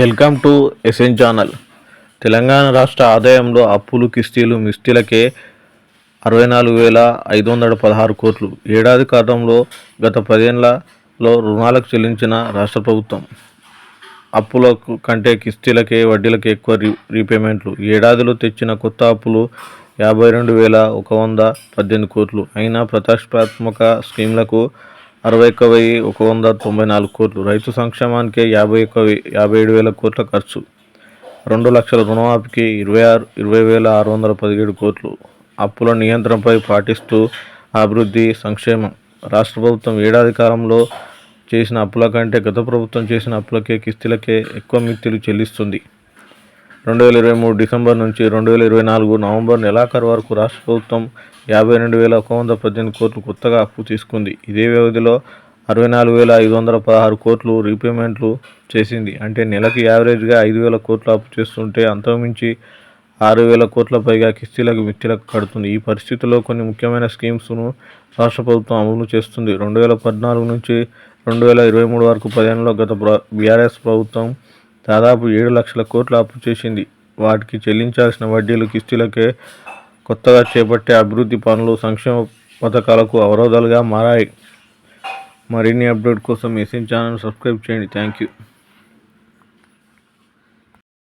Welcome to SN channel. Telangana రాష్ట్ర ఆదాయంలో అప్పులు కిస్తీలు మిస్తీలకే అరవై నాలుగు వేల ఐదు వందల పదహారు కోట్లు. ఏడాది కాలంలో గత పదేళ్ళలో రుణాలకు చెల్లించిన రాష్ట్ర ప్రభుత్వం. అప్పులకు కంటే కిస్తీలకే వడ్డీలకే ఎక్కువ రీ రీపేమెంట్లు. ఏడాదిలో తెచ్చిన కొత్త అప్పులు యాభై రెండు వేల ఒక వంద పద్దెనిమిది కోట్లు. అయినా ప్రతిష్టాత్మక స్కీమ్లకు అరవై ఒక్క వెయ్యి ఒక వంద తొంభై నాలుగు కోట్లు. రైతు సంక్షేమానికి యాభై ఒక్క యాభై ఏడు వేల కోట్ల ఖర్చు. రెండు లక్షల రుణమాఫీకి ఇరవై ఆరు ఇరవై వేల ఆరు వందల పదిహేడు కోట్లు. అప్పుల నియంత్రణపై పాటిస్తూ అభివృద్ధి సంక్షేమం. రాష్ట్ర ప్రభుత్వం ఏడాది కాలంలో చేసిన అప్పుల కంటే గత ప్రభుత్వం చేసిన అప్పులకే కిస్తీలకే ఎక్కువ మిత్తులు చెల్లిస్తుంది. రెండు వేల ఇరవై మూడు డిసెంబర్ నుంచి రెండు వేల ఇరవై నాలుగు నవంబర్ నెలాఖరు వరకు రాష్ట్ర ప్రభుత్వం యాభై రెండు వేల ఒక వంద పద్దెనిమిది కోట్లు కొత్తగా అప్పు తీసుకుంది. ఇదే వ్యవధిలో అరవై నాలుగు వేల ఐదు వందల పదహారు కోట్లు రీపేమెంట్లు చేసింది. అంటే నెలకి యావరేజ్గా ఐదు వేల కోట్లు అప్పు చేస్తుంటే అంతకుమించి ఆరు వేల కోట్ల పైగా కిస్తీలకు మిత్తిలకు కడుతుంది. ఈ పరిస్థితిలో కొన్ని ముఖ్యమైన స్కీమ్స్ను రాష్ట్ర ప్రభుత్వం అమలు చేస్తుంది. రెండు వేల పద్నాలుగు నుంచి రెండు వేల ఇరవై మూడు వరకు పదిహేనులో గత బీఆర్ఎస్ ప్రభుత్వం దాదాపు ఏడు లక్షల కోట్లు అప్పు చేసింది. వాటికి చెల్లించాల్సిన వడ్డీలు కిస్తీలకే కొత్తగా చేపట్టే అభివృద్ధి పనులు సంక్షేమ పథకాలకు అవరోధాలుగా మారాయి. మరిన్ని అప్డేట్ కోసం ఎస్ఎం ఛానల్ సబ్స్క్రైబ్ చేయండి. Thank you